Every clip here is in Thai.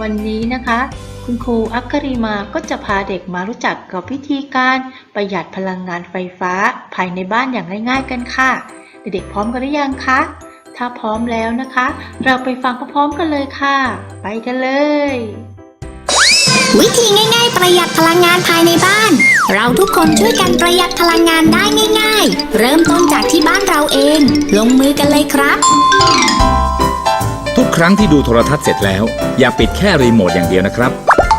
วันนี้นะคะ คุณครูอัคคริมาก็จะพาเด็กมารู้จักกับวิธีการประหยัดพลังงานไฟฟ้าภายในบ้านอย่างง่าย ๆ กันค่ะ เด็กๆพร้อมกันหรือยังคะ ถ้าพร้อมแล้วนะคะ เราไปฟังพร้อมๆกันเลยค่ะ ไปกันเลย วิธีง่ายๆ ประหยัดพลังงานภายในบ้าน เราทุกคนช่วยกันประหยัดพลังงานได้ง่าย ๆ เริ่มต้นจากที่บ้านเราเอง ลงมือกันเลยครับ ทุกครั้งที่ดูโทรทัศน์เสร็จแล้ว อย่าปิดแค่รีโมทอย่างเดียวนะครับ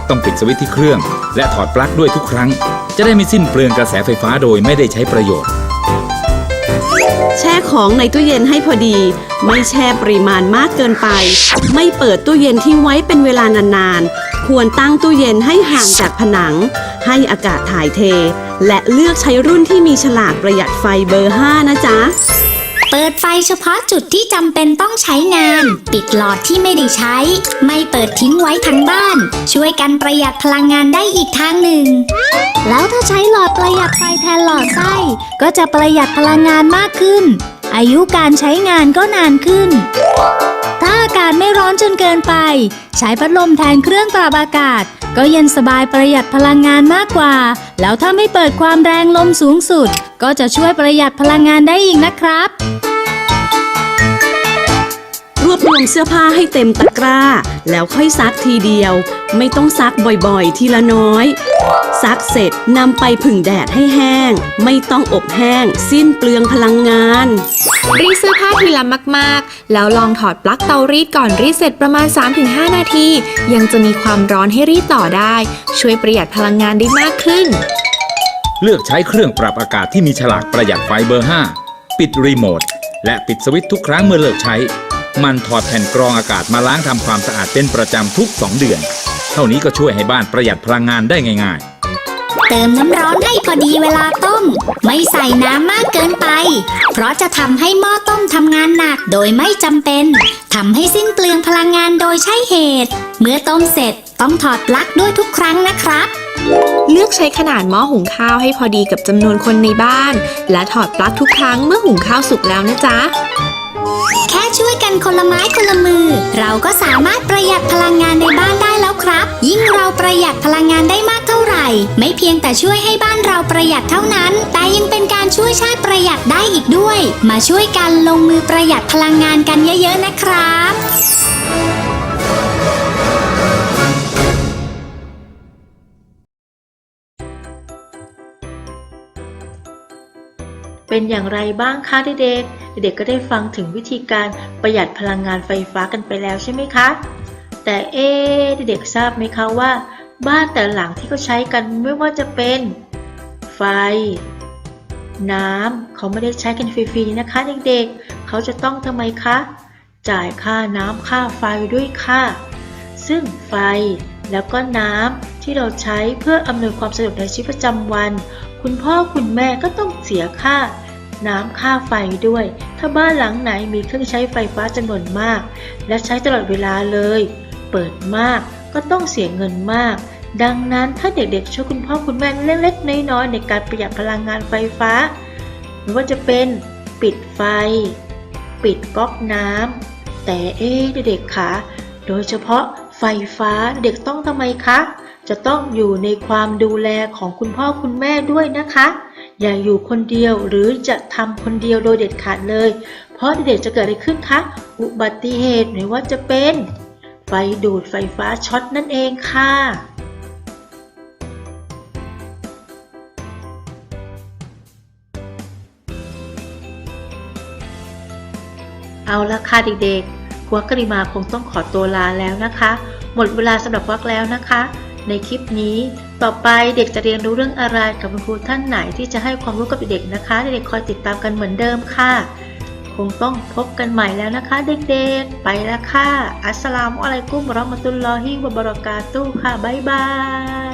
ต้องปิดสวิตช์ที่เครื่อง และถอดปลั๊กด้วยทุกครั้ง จะได้ไม่สิ้นเปลืองกระแสไฟฟ้าโดยไม่ได้ใช้ประโยชน์ แช่ของในตู้เย็นให้พอดี ไม่แช่ปริมาณมากเกินไป ไม่เปิดตู้เย็นทิ้งไว้เป็นเวลานานๆ ควรตั้งตู้เย็นให้ห่างจากผนัง ให้อากาศถ่ายเท และเลือกใช้รุ่นที่มีฉลากประหยัดไฟเบอร์ 5 นะจ๊ะ เปิดไฟเฉพาะจุดที่จำเป็นต้องใช้งาน ปิดหลอดที่ไม่ได้ใช้ ไม่เปิดทิ้งไว้ทั้งบ้าน ช่วยกันประหยัดพลังงานได้อีกทางหนึ่ง แล้วถ้าใช้หลอดประหยัดไฟแทนหลอดไส้ก็จะประหยัดพลังงานมากขึ้น อายุการใช้งานก็นานขึ้น ถ้าอากาศไม่ร้อนจนเกินไป ใช้พัดลมแทนเครื่องปรับอากาศ ก็เย็นสบายประหยัดพลังงานมากกว่า แล้วถ้าไม่เปิดความแรงลมสูงสุด ก็จะช่วยประหยัดพลังงานได้อีกนะครับ รวบรวมเสื้อผ้าให้เต็มตะกร้า แล้วค่อยซักทีเดียว ไม่ต้องซักบ่อยๆ ทีละน้อย ซักเสร็จนำไปผึ่งแดดให้แห้ง ไม่ต้องอบแห้ง สิ้นเปลืองพลังงาน รีดเสื้อผ้าทีละมาก ๆ แล้วลองถอดปลั๊กเตารีดก่อนรีดเสร็จประมาณ 3-5 นาที ยังจะมีความร้อนให้รีดต่อได้ ช่วยประหยัดพลังงานได้มากขึ้น เลือกใช้เครื่องปรับอากาศที่มีฉลากประหยัดไฟเบอร์ 5 ปิดรีโมทและปิดสวิตช์ทุกครั้งเมื่อเลิกใช้ มันถอดแผ่นกรองอากาศมาล้างทำความสะอาดเป็นประจำทุก 2 เดือนเท่านี้ก็ช่วยให้บ้านประหยัดพลังงานได้ง่ายๆ เติมน้ำร้อนให้พอดีเวลาต้ม ไม่ใส่น้ำมากเกินไป เพราะจะทำให้หม้อต้มทำงานหนักโดยไม่จำเป็นทำให้สิ้นเปลืองพลังงานโดยใช่เหตุ เมื่อต้มเสร็จต้องถอดปลั๊กด้วยทุกครั้งนะครับเลือกใช้ขนาดหม้อหุงข้าวให้พอดีกับจำนวนคนในบ้าน และถอดปลั๊กทุกครั้งเมื่อหุงข้าวสุกแล้วนะจ๊ะ แค่ช่วยกันคนละไม้คนละมือ เราก็สามารถประหยัดพลังงานในบ้านได้แล้ว ครับ ยิ่งเราประหยัดพลังงานได้มากเท่าไหร่ ไม่เพียงแต่ช่วยให้บ้านเราประหยัดเท่านั้น แต่ยังเป็นการช่วยชาติประหยัดได้อีกด้วย มาช่วยกันลงมือประหยัดพลังงานกันเยอะ ๆ นะครับเป็นอย่างไรบ้างคะเด็กๆ เด็กๆ ก็ได้ฟังถึงวิธีการประหยัดพลังงานไฟฟ้ากันไปแล้วใช่ไหมคะ แต่เอ๊เด็กๆทราบไหมคะว่า บ้านแต่หลังที่เขาใช้กันไม่ว่าจะเป็น ไฟ น้ำเขาไม่ได้ใช้กันฟรีๆนะคะ เด็กๆ เขาจะต้องทำไมคะ จ่ายค่าน้ำค่าไฟด้วยค่ะ ซึ่งไฟแล้วก็น้ำที่เราใช้เพื่ออำนวยความสะดวกในชีวิตประจำวัน คุณพ่อคุณแม่ก็ต้องเสียค่าน้ำค่าไฟด้วย ถ้าบ้านหลังไหนมีเครื่องใช้ไฟฟ้าจำนวนมาก และใช้ตลอดเวลาเลย เปิดมากก็ต้องเสียเงินมาก ดังนั้นถ้าเด็กๆ ช่วยคุณพ่อคุณแม่เล็กๆ น้อยๆ ในการประหยัดพลังงานไฟฟ้า ไม่ว่าจะเป็นปิดไฟ ปิดก๊อกน้ำแต่เอ๊ะเด็กๆคะโดยเฉพาะไฟฟ้าเด็กต้องทำไมคะ จะต้องอยู่ในความดูแลของคุณพ่อคุณแม่ด้วยนะคะ อย่าอยู่คนเดียวหรือจะทำคนเดียวโดยเด็ดขาดเลย เพราะเด็กจะเกิดอะไรขึ้นคะ อุบัติเหตุไม่ว่าจะเป็น ไฟดูดไฟฟ้าช็อตนั่นเองค่ะเอาละค่ะเด็กๆควักกริมาคงต้องขอตัวลาแล้วนะคะ หมดเวลาสำหรับวักแล้วนะคะ ในคลิปนี้ต่อไปเด็กจะเรียนรู้เรื่องอะไรกับคุณครูท่านไหนที่จะให้ความรู้กับเด็กๆนะคะ เด็กๆคอยติดตามกันเหมือนเดิมค่ะ คงต้องพบกันใหม่แล้วนะคะเด็กๆ ไปแล้วค่ะ อัสสลามุอะลัยกุมรอมตุลลอฮิวะบรากาตุค่ะ บ๊ายบาย